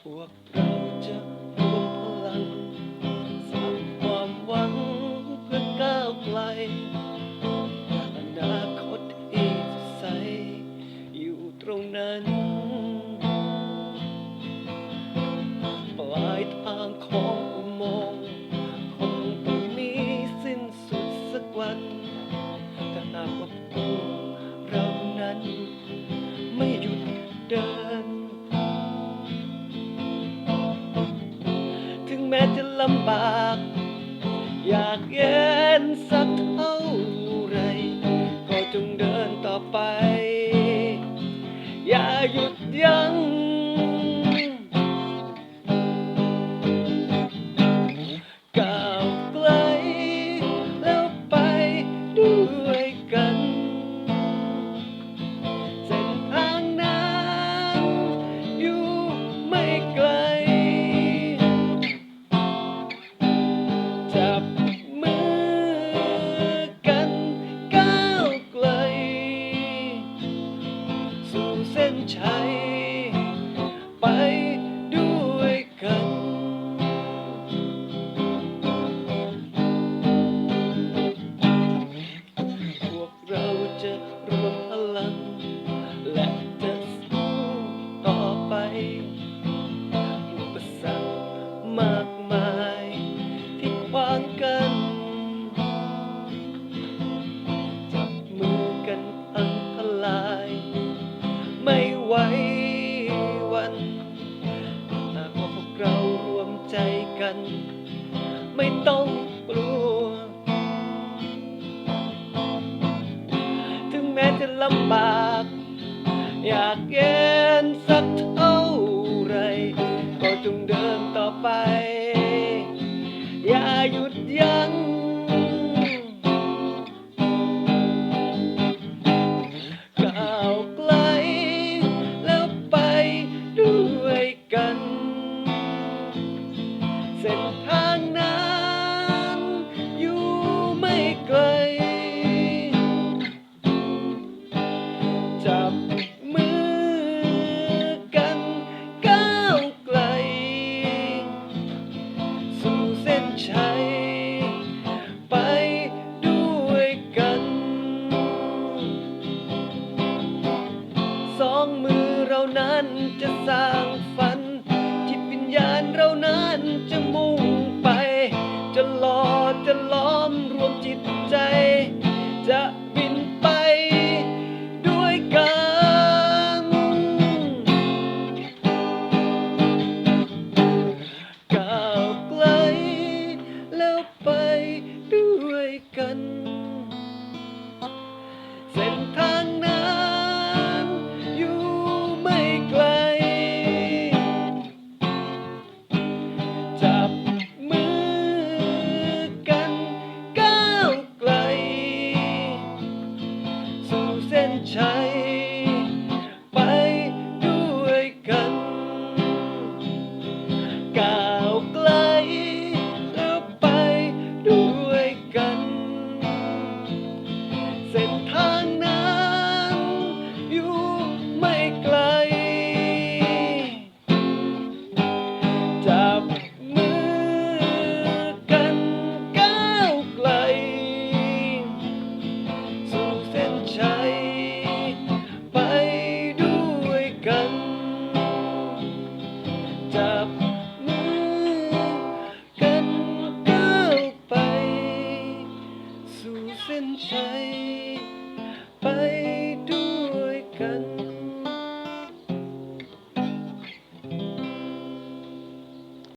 พวกเราจะรวมพลังสร้างความหวังเพื่อก้าวไกลอนาคตที่สดใสอยู่ตรงนั้น ปลายทางของอุโมงค์คงต้องมีสิ้นสุดสักวันถ้าหากว่าพวกเรานั้น ไม่หยุดเดิน จะลำบาก อยากเย็นสักเท่าไร ก็จงเดินต่อไป อย่าหยุดยัง้ง ววันหากว่าพวกเรารวมใจกัน ไม่ต้องกลัว ถึงแม้จะลำบาก เส้นทางนั้นอยู่ไม่ไกล จับมือกันก้าวไกล สู่เส้นชัย ไปด้วยกัน สองมือเรานั้นจะสร้างฝัน ญาณเรานั้นจะมุ่งไป จะหล่อจะล้อมรวมจิตใจ จะบินไปด้วยกัน ก้าวไกลแล้วไปด้วยกัน เส้นทาง เส้นชั จั